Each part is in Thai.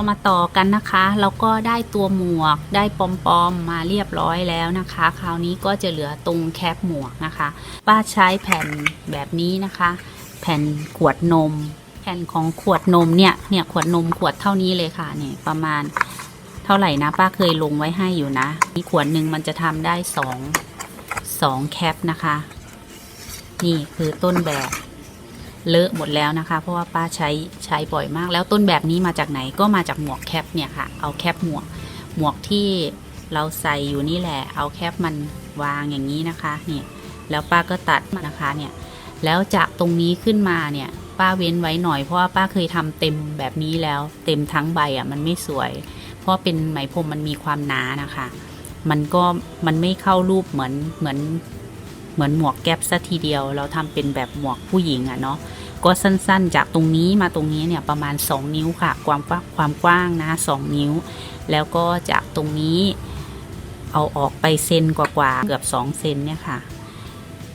เรามาต่อกันนะคะ แล้วก็ได้ตัวหมวกได้ปอมปอมมาเรียบร้อยแล้วนะคะ คราวนี้ก็จะเหลือตรงแคปหมวกนะคะ ป้าใช้แผ่นแบบนี้นะคะ แผ่นขวดนม แผ่นของขวดนมเนี่ยเนี่ยขวดนมขวดเท่านี้เลยค่ะเนี่ยประมาณเท่าไหร่นะป้าเคยลงไว้ให้อยู่นะมีขวดหนึ่งมันจะทำได้สองสองแคปนะคะ นี่คือต้นแบบ เลอะหมดแล้วนะคะ เพราะว่าป้าใช้ใช้บ่อยมาก แล้วต้นแบบนี้มาจากไหนก็มาจากหมวกแคปเนี่ยค่ะ เอาแคปหมวกหมวกที่เราใส่อยู่นี่แหละ เอาแคปมันวางอย่างนี้นะคะเนี่ยแล้วป้าก็ตัดมานะคะเนี่ยแล้วจากตรงนี้ขึ้นมาเนี่ย ป้าเว้นไว้หน่อยเพราะว่าป้าเคยทำเต็มแบบนี้แล้ว เต็มทั้งใบอะมันไม่สวย เพราะเป็นไหมพรมมันมีความหนานะคะ มันก็มันไม่เข้ารูปเหมือนเหมือนเหมือนหมวกแก๊ปซะทีเดียว เราทำเป็นแบบหมวกผู้หญิงอะเนาะ ก็สั้นๆ จากตรงนี้มาตรงนี้เนี่ยประมาณ 2 นิ้วค่ะ ความกว้างความกว้างนะ 2 นิ้ว แล้วก็จากตรงนี้เอาออกไปเซนกว่าๆเกือบ 2 เซนเนี่ยค่ะ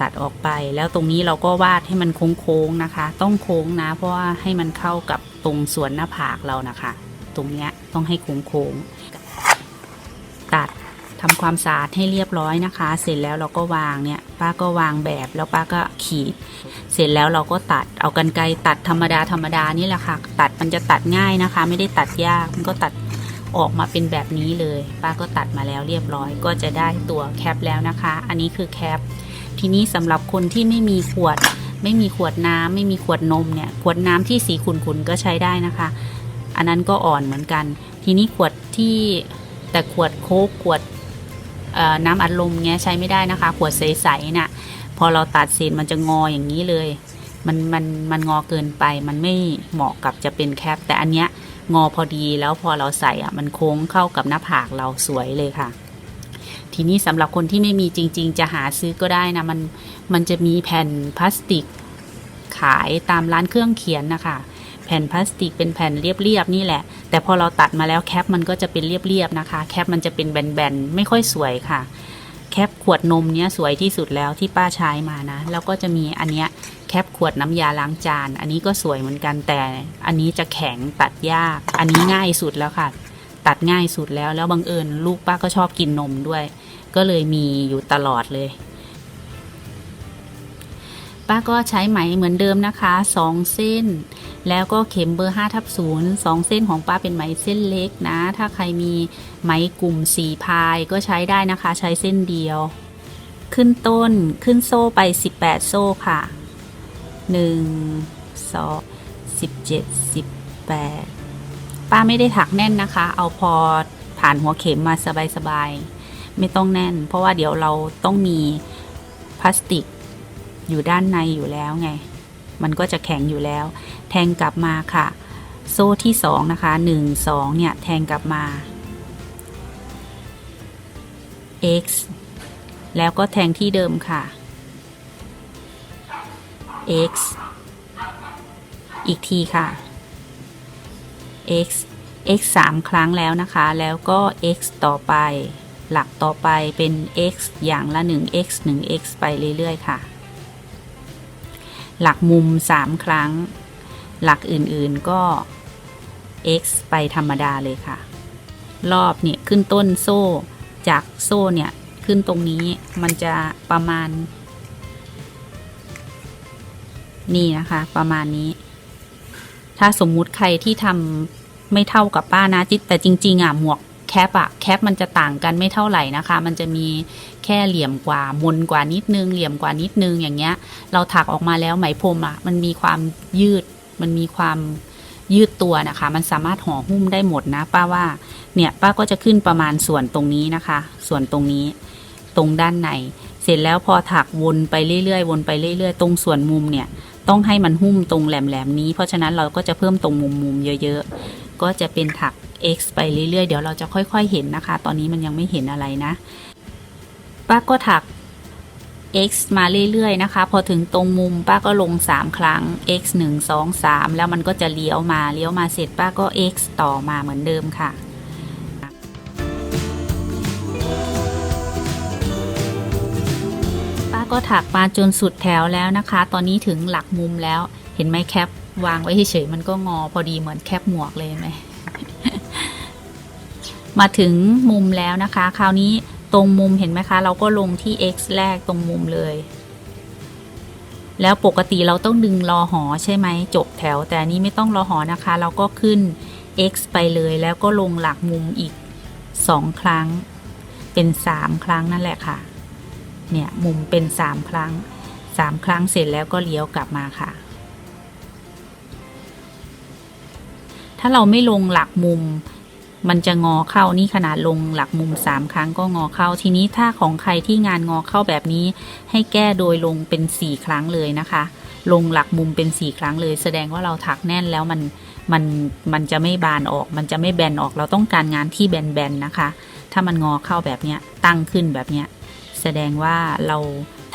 ตัดออกไปแล้วตรงนี้เราก็วาดให้มันโค้งๆนะคะ ต้องโค้งนะ เพราะว่าให้มันเข้ากับตรงส่วนหน้าผากเรานะคะ ตรงเนี้ยต้องให้โค้งๆตัด ทำความสะอาดให้เรียบร้อยนะคะ เสร็จแล้วเราก็วางเนี่ย ป้าก็วางแบบแล้วป้าก็ขีด เสร็จแล้วเราก็ตัดเอากันไกรตัดธรรมดาธรรมดานี่แหละค่ะ ตัดมันจะตัดง่ายนะคะ ไม่ได้ตัดยากมันก็ตัดออกมาเป็นแบบนี้เลย ป้าก็ตัดมาแล้วเรียบร้อย ก็จะได้ตัวแคปแล้วนะคะ อันนี้คือแคปทีนี้สำหรับคนที่ไม่มีขวด ไม่มีขวดน้ำไม่มีขวดนมเนี่ยขวดน้ำที่สีขุ่นๆก็ใช้ได้นะคะ อันนั้นก็อ่อนเหมือนกัน ทีนี้ขวดที่แต่ขวดโค้กขวด น้ำอัดลมเงี้ยใช้ไม่ได้นะคะ ขวดใสๆน่ะพอเราตัดเสร็จมันจะงออย่างนี้เลย มันมันมันงอเกินไป มันไม่เหมาะกับจะเป็นแคป แต่อันเนี้ยงอพอดีแล้วพอเราใส่อะมันโค้งเข้ากับหน้าผากเราสวยเลยค่ะ ทีนี้สำหรับคนที่ไม่มีจริง ๆ จะหาซื้อก็ได้นะมันมันจะมีแผ่นพลาสติกขายตามร้านเครื่องเขียนนะคะ ผ่นพลาสติกเป็นแผ่นเรียบๆนี่แหละ แต่พอเราตัดมาแล้วแคปมันก็จะเป็นเรียบๆนะคะ แคปมันจะเป็นแบนๆไม่ค่อยสวยค่ะ แคปขวดนมเนี้ยสวยที่สุดแล้วที่ป้าใช้มานะ แล้วก็จะมีอันเนี้ยแคปขวดน้ำยาล้างจาน อันนี้ก็สวยเหมือนกันแต่ อันนี้จะแข็งตัดยาก อันนี้ง่ายสุดแล้วค่ะ ตัดง่ายสุดแล้วแล้วบังเอิญลูกป้าก็ชอบกินนมด้วย ก็เลยมีอยู่ตลอดเลย ป้าก็ใช้ไหมเหมือนเดิมนะคะสองเส้น แล้วก็เข็มเบอร์5ทับ0 2เส้นของป้าเป็นไหมเส้นเล็กนะ ถ้าใครมีไหมกลุ่มสีพายก็ใช้ได้นะคะ ใช้เส้นเดียว ขึ้นต้นขึ้นโซ่ไป 18 โซ่ค่ะ 1 2 17 18 ป้าไม่ได้ถักแน่นนะคะ เอาพอผ่านหัวเข็มมาสบายๆ ไม่ต้องแน่น เพราะว่าเดี๋ยวเราต้องมีพลาสติก อยู่ด้านในอยู่แล้วไง มันก็จะแข็งอยู่แล้ว แทงกลับมาค่ะ โซ่ที่สองนะคะหนึ่งสองเนี่ย แทงกลับมา x แล้วก็แทงที่เดิมค่ะ x อีกทีค่ะ x x สามครั้งแล้วนะคะ แล้วก็ x ต่อไป หลักต่อไปเป็น x อย่างละ 1 x 1 x ไปเรื่อย ๆ ค่ะ หลักมุม 3 ครั้ง หลักอื่นๆก็ x ไปธรรมดาเลยค่ะ รอบเนี่ยขึ้นต้นโซ่ จากโซ่เนี่ยขึ้นตรงนี้มันจะประมาณ นี่นะคะ ประมาณนี้ ถ้าสมมุติใครที่ทำไม่เท่ากับป้านะจิตแต่จริง ๆอะหมวก แคปอะแคปมันจะต่างกันไม่เท่าไหร่นะคะ มันจะมีแค่เหลี่ยมกว่ามนกว่านิดนึง เหลี่ยมกว่านิดนึงอย่างเงี้ย เราถักออกมาแล้วไหมพรมอะมันมีความยืด มันมีความยืดตัวนะคะ มันสามารถห่อหุ้มได้หมดนะ ป้าว่าเนี่ยป้าก็จะขึ้นประมาณส่วนตรงนี้นะคะ ส่วนตรงนี้ตรงด้านใน เสร็จแล้วพอถักวนไปเรื่อยๆวนไปเรื่อยๆ ตรงส่วนมุมเนี่ยต้องให้มันหุ้มตรงแหลมๆนี้ เพราะฉะนั้นเราก็จะเพิ่มตรงมุมๆเยอะๆ ก็จะเป็นถัก x ไปเรื่อยๆ เดี๋ยวเราจะค่อยๆเห็นนะคะ ตอนนี้มันยังไม่เห็นอะไรนะป้าก็ถัก x มาเรื่อยๆนะคะ พอถึงตรงมุมป้าก็ลง 3 ครั้ง x 1 2 3 แล้วมันก็จะเลี้ยวมาเลี้ยวมาเสร็จป้าก็ x ต่อมาเหมือนเดิมค่ะป้าก็ถักมาจนสุดแถวแล้วนะคะ ตอนนี้ถึงหลักมุมแล้วเห็นไหมแคปวางไว้เฉยๆมันก็งอพอดีเหมือนแคปหมวกเลยไหม มาถึงมุมแล้วนะคะ คราวนี้ตรงมุมเห็นไหมคะ เราก็ลงที่ x แรกตรงมุมเลย แล้วปกติเราต้องดึงรอหอใช่ไหมจบแถว แต่นนี้ไม่ต้องรอหอนะคะ เราก็ขึ้น x ไปเลยแล้วก็ลงหลักมุมอีก 2 ครั้ง เป็น 3 ครั้งนั่นแหละค่ะ เนี่ยมุมเป็น 3 ครั้ง 3 ครั้งเสร็จแล้วก็เลี้ยวกลับมาค่ะ ถ้าเราไม่ลงหลักมุม มันจะงอเข้านี่ขนาดลงหลักมุม 3 ครั้งก็งอเข้า ทีนี้ถ้าของใครที่งานงอเข้าแบบนี้ ให้แก้โดยลงเป็น 4 ครั้งเลยนะคะ ลงหลักมุมเป็น 4 ครั้งเลย แสดงว่าเราถักแน่นแล้วมันมันมันจะไม่บานออก มันจะไม่แบนออกเราต้องการงานที่แบนๆนะคะ ถ้ามันงอเข้าแบบเนี้ยตั้งขึ้นแบบเนี้ยแสดงว่าเรา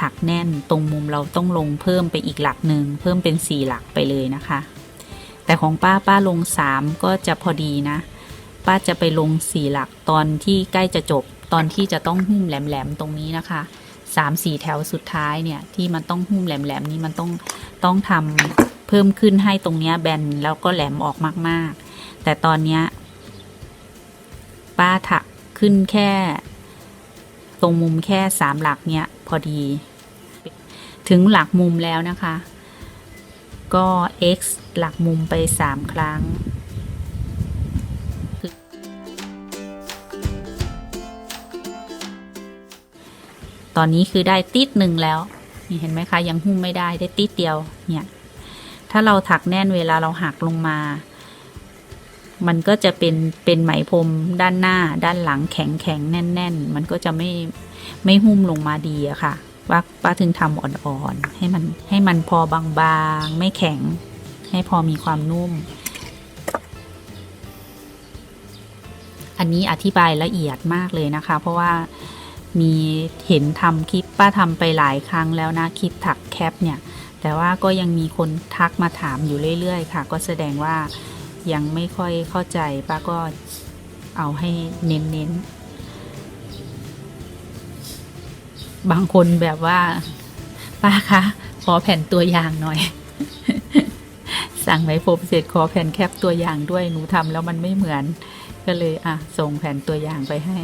ถักแน่นตรงมุมเราต้องลงเพิ่มไปอีกหลักหนึ่งเพิ่มเป็น 4 หลักไปเลยนะคะ แต่ของป้าป้าลง 3 ก็จะพอดีนะ ป้าจะไปลง4หลักตอนที่ใกล้จะจบตอนที่จะต้องหุ้มแหลมๆตรงนี้นะคะสามสี่แถวสุดท้ายเนี่ยที่มันต้องหุ้มแหลมๆนี่มันต้องต้องทำเพิ่มขึ้นให้ตรงเนี้ยแบนแล้วก็แหลมออกมากๆ แต่ตอนเนี้ยป้าถักขึ้นแค่ ตรงมุมแค่สามหลักเนี้ยพอดี ถึงหลักมุมแล้วนะคะ ก็ x หลักมุมไปสามครั้ง ตอนนี้คือได้ติดหนึ่งแล้วนี่เห็นไหมคะ ยังหุ้มไม่ได้ได้ติดเดียวเนี่ย ถ้าเราถักแน่นเวลาเราหักลงมา มันก็จะเป็นเป็นไหมพรมด้านหน้า ด้านหลังแข็งแข็งแน่นแน่นมันก็จะไม่ไม่หุ้มลงมาดีอะค่ะว่าป้าถึงทำอ่อนๆให้มันให้มันพอบางๆ ไม่แข็ง ให้พอมีความนุ่ม อันนี้อธิบายละเอียดมากเลยนะคะ เพราะว่า มีเห็นทำคลิปป้าทำไปหลายครั้งแล้วนะคลิปถักแคปเนี่ย แต่ว่าก็ยังมีคนทักมาถามอยู่เรื่อย ๆ ค่ะ ก็แสดงว่ายังไม่ค่อยเข้าใจป้าก็เอาให้เน้นๆ บางคนแบบว่า ป้าคะขอแผ่นตัวอย่างหน่อย สั่งไหมผมเสร็จขอแผ่นแคปตัวอย่างด้วยหนูทำแล้วมันไม่เหมือน ก็เลยอะส่งแผ่นตัวอย่างไปให้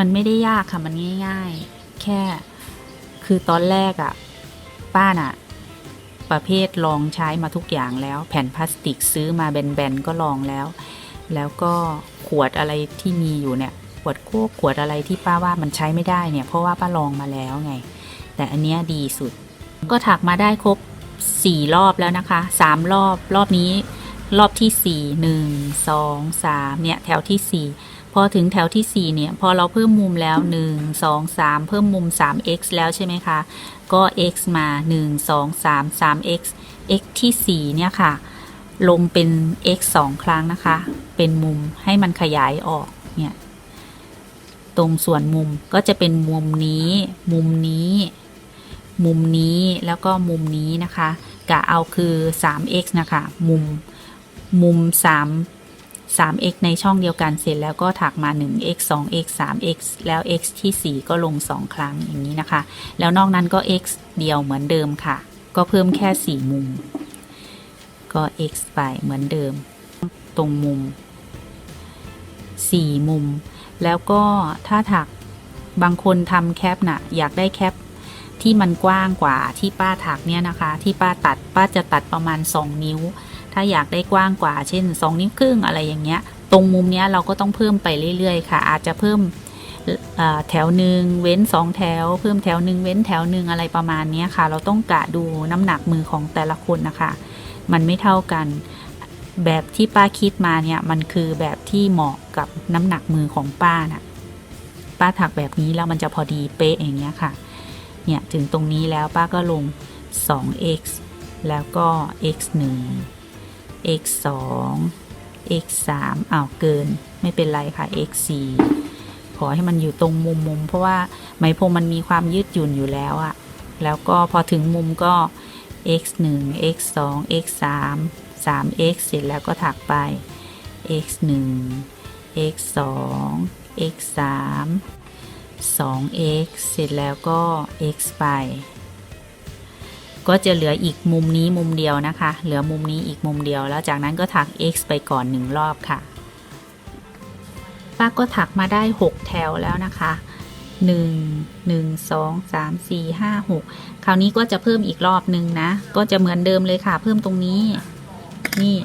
มันไม่ได้ยากค่ะมันง่าย ๆ แค่คือตอนแรกอะ่ะ ป้าน่ะ ประเภทลองใช้มาทุกอย่างแล้ว แผ่นพลาสติกซื้อมาแบนๆก็ลองแล้ว แล้วก็ขวดอะไรที่มีอยู่เนี่ย ขวดโคกขวดอะไรที่ป้าว่ามันใช้ไม่ได้เนี่ย เพราะว่าป้าลองมาแล้วไง แต่อันเนี้ยดีสุด ก็ถักมาได้ครบสี่รอบแล้วนะคะสามรอบรอบนี้รอบที่สี่หนึ่งสองสามเนี่ยแถวที่สี่ พอถึงแถวที่สี่เนี่ย พอเราเพิ่มมุมแล้วหนึ่งสองสามเพิ่มมุมสาม x แล้วใช่ไหมคะ ก็ x มาหนึ่งสองสามสาม x x ที่สี่เนี่ยค่ะ ลงเป็น x สองครั้งนะคะ เป็นมุมให้มันขยายออก เนี่ย ตรงส่วนมุมก็จะเป็นมุมนี้ มุมนี้ มุมนี้ แล้วก็มุมนี้นะคะ กะเอาคือ 3x นะคะ มุม มุม 3 3x ในช่องเดียวกันเสร็จแล้วก็ถักมา 1x 2x 3x แล้ว x ที่ 4 ก็ลง 2 ครั้งอย่างนี้นะคะ แล้วนอกนั้นก็ x เดียวเหมือนเดิมค่ะ ก็เพิ่มแค่ 4 มุม ก็ x ไปเหมือนเดิม ตรงมุม 4 มุม แล้วก็ถ้าถักบางคนทำแคปน่ะ อยากได้แคปที่มันกว้างกว่าที่ป้าถักเนี่ยนะคะ ที่ป้าตัดป้าจะตัดประมาณ 2 นิ้ว ถ้าอยากได้กว้างกว่า เช่น 2 นิ้วครึ่งอะไรอย่างเงี้ย ตรงมุมเนี้ยเราก็ต้องเพิ่มไปเรื่อยๆ ค่ะ อาจจะเพิ่มแถวหนึ่งเว้น 2 แถว เพิ่มแถวหนึ่งเว้นแถวหนึ่งอะไรประมาณเนี้ยค่ะ เราต้องกะดูน้ำหนักมือของแต่ละคนนะคะ มันไม่เท่ากัน แบบที่ป้าคิดมาเนี่ยมันคือแบบที่เหมาะกับน้ำหนักมือของป้าน่ะป้าถักแบบนี้แล้วมันจะพอดีเป๊ะอย่างเงี้ยค่ะเนี่ยถึงตรงนี้แล้วป้าก็ลง 2x แล้วก็ x 1 x 2 x 3อ้าวเกินไม่เป็นไรค่ะ x 4ขอให้มันอยู่ตรงมุมมุมเพราะว่าไหมพรมมันมีความยืดหยุ่นอยู่แล้วอะแล้วก็พอถึงมุมก็ x 1 x 2 x 3 3x เสร็จแล้วก็ถักไป x 1 x 2 x 3 2x เสร็จแล้วก็ x ไป ก็จะเหลืออีกมุมนี้มุมเดียวนะคะ เหลือมุมนี้อีกมุมเดียว แล้วจากนั้นก็ถัก x ไปก่อนหนึ่งรอบค่ะ ป้าก็ถักมาได้ 6 แถวแล้วนะคะ 1 1 2 3 4 5 6 คราวนี้ก็จะเพิ่มอีกรอบหนึ่งนะ ก็จะเหมือนเดิมเลยค่ะ เพิ่มตรงนี้ นี่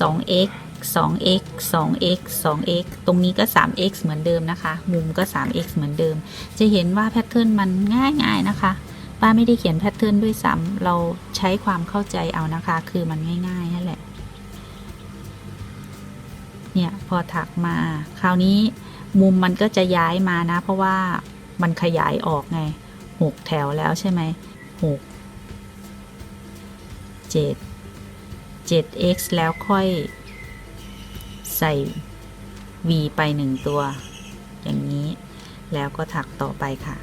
2x 2x 2x 2x ตรงนี้ก็ 3x เหมือนเดิมนะคะ มุมก็ 3x เหมือนเดิม จะเห็นว่าแพทเทิร์นมันง่ายๆนะคะ ป้าไม่ได้เขียนแพทเทิร์นด้วยซ้ำเราใช้ความเข้าใจเอานะคะ คือมันง่ายๆนั่นแหละ เนี่ยพอถักมา คราวนี้มุมมันก็จะย้ายมานะ เพราะว่ามันขยายออกไงหกแถวแล้วใช่ไหมหกเจ็ดเจ็ด x แล้วค่อยใส่ v ไปหนึ่งตัว อย่างนี้แล้วก็ถักต่อไปค่ะ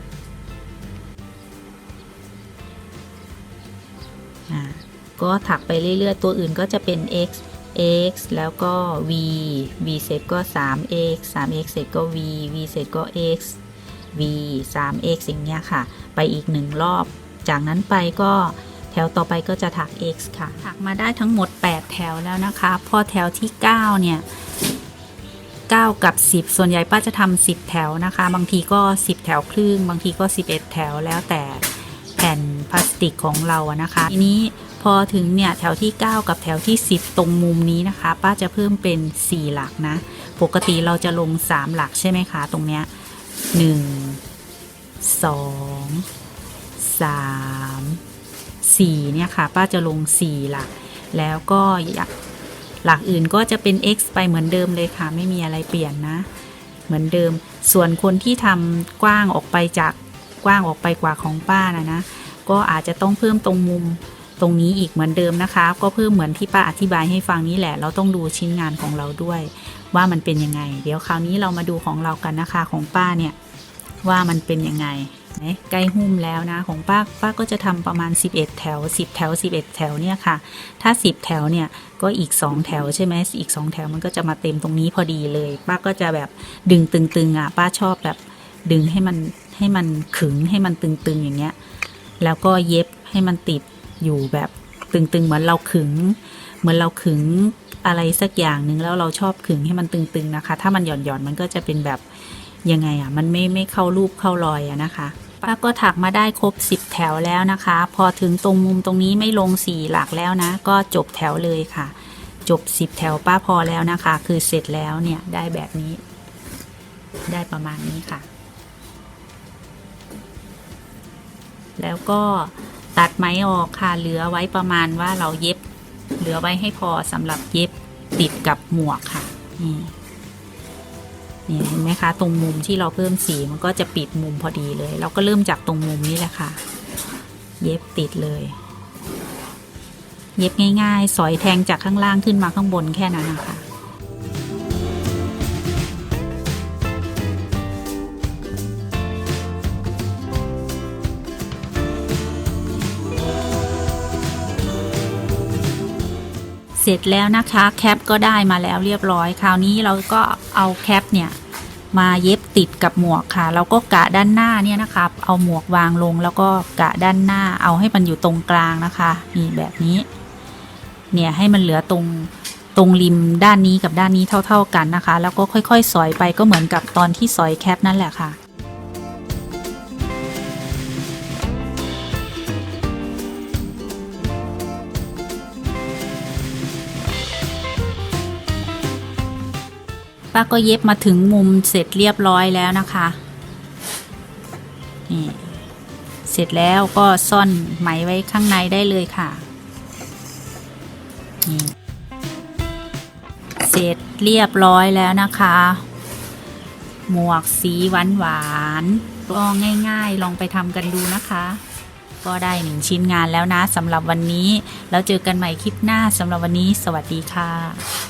ก็ถักไปเรื่อยๆ ตัวอื่นก็จะเป็น x x แล้วก็ v v เสร็จก็ 3x 3x เสร็จก็ v v เสร็จก็ x v 3x อย่างเงี้ยค่ะ ไปอีกหนึ่งรอบ จากนั้นไปก็แถวต่อไปก็จะถัก x ค่ะ ถักมาได้ทั้งหมด 8 แถวแล้วนะคะ พอแถวที่ 9 เนี่ย 9 กับ 10 ส่วนใหญ่ป้าจะทำ10 แถวนะคะ บางทีก็ 10 แถวครึ่ง บางทีก็ 11 แถวแล้วแต่ แผ่นพลาสติกของเราอะนะคะ ทีนี้พอถึงเนี่ยแถวที่ 9 กับแถวที่ 10 ตรงมุมนี้นะคะ ป้าจะเพิ่มเป็น 4 หลักนะ ปกติเราจะลง 3 หลักใช่ไหมคะ ตรงเนี้ย1 2 3 4เนี่ยค่ะ ป้าจะลง 4 หลัก แล้วก็หลักอื่นก็จะเป็น x ไปเหมือนเดิมเลยค่ะ ไม่มีอะไรเปลี่ยนนะ เหมือนเดิม ส่วนคนที่ทำกว้างออกไปจาก กว้างออกไปกว่าของป้านะนะ ก็อาจจะต้องเพิ่มตรงมุมตรงนี้อีกเหมือนเดิมนะคะ ก็เพิ่มเหมือนที่ป้าอธิบายให้ฟังนี้แหละ เราต้องดูชิ้นงานของเราด้วย ว่ามันเป็นยังไง เดี๋ยวคราวนี้เรามาดูของเรากันนะคะของป้าเนี่ยว่ามันเป็นยังไงใกล้หุ้มแล้วนะของป้าป้าก็จะทำประมาณ 11 แถว 10 แถว 11 แถวเนี่ยค่ะ ถ้า 10 แถวเนี่ยก็อีก 2 แถวใช่ไหมอีก 2 แถวมันก็จะมาเต็มตรงนี้พอดีเลย ป้าก็จะแบบดึงตึงๆอะป้าชอบแบบดึงให้มัน ให้มันขึงให้มันตึงๆอย่างเงี้ย แล้วก็เย็บให้มันติดอยู่แบบตึงๆ เหมือนเราขึง เหมือนเราขึงอะไรสักอย่างหนึ่งแล้วเราชอบขึงให้มันตึงๆนะคะ ถ้ามันหย่อนๆมันก็จะเป็นแบบยังไงอะ มันไม่ไม่เข้ารูปเข้ารอยอะนะคะป้าก็ถักมาได้ครบ 10 แถวแล้วนะคะ พอถึงตรงมุมตรงนี้ไม่ลง4หลักแล้วนะ ก็จบแถวเลยค่ะ จบ 10 แถวป้าพอแล้วนะคะ คือเสร็จแล้วเนี่ยได้แบบนี้ ได้ประมาณนี้ค่ะ แล้วก็ตัดไหมออกค่ะเหลือไว้ประมาณว่าเราเย็บ เหลือไว้ให้พอสำหรับเย็บติดกับหมวกค่ะนี่นี่เห็นไหมคะตรงมุมที่เราเพิ่มสีมันก็จะปิดมุมพอดีเลย เราก็เริ่มจากตรงมุมนี้แหละค่ะ เย็บติดเลย เย็บง่าย ๆ สอยแทงจากข้างล่างขึ้นมาข้างบนแค่นั้นนะคะ ร็จแล้วนะคะแคปก็ได้มาแล้วเรียบร้อย คราวนี้เราก็เอาแคปเนี่ยมาเย็บติดกับหมวกค่ะเราก็กะด้านหน้าเนี่ยนะคะ เอาหมวกวางลงแล้วก็กะด้านหน้าเอาให้มันอยู่ตรงกลางนะคะนี่แบบนี้ เนี่ยให้มันเหลือตรงตรงริมด้านนี้กับด้านนี้เท่า ๆกันนะคะ แล้วก็ค่อย ๆ สอยไปก็เหมือนกับตอนที่สอยแคปนั่นแหละค่ะ ป้าก็เย็บมาถึงมุมเสร็จเรียบร้อยแล้วนะคะนี่เสร็จแล้วก็ซ่อนไหมไว้ข้างในได้เลยค่ะนี่เสร็จเรียบร้อยแล้วนะคะ หมวกสีหวานหวานก็ง่ายๆ ลองไปทำกันดูนะคะ ก็ได้หนึ่งชิ้นงานแล้วนะสำหรับวันนี้ แล้วเจอกันใหม่คลิปหน้าสำหรับวันนี้ สวัสดีค่ะ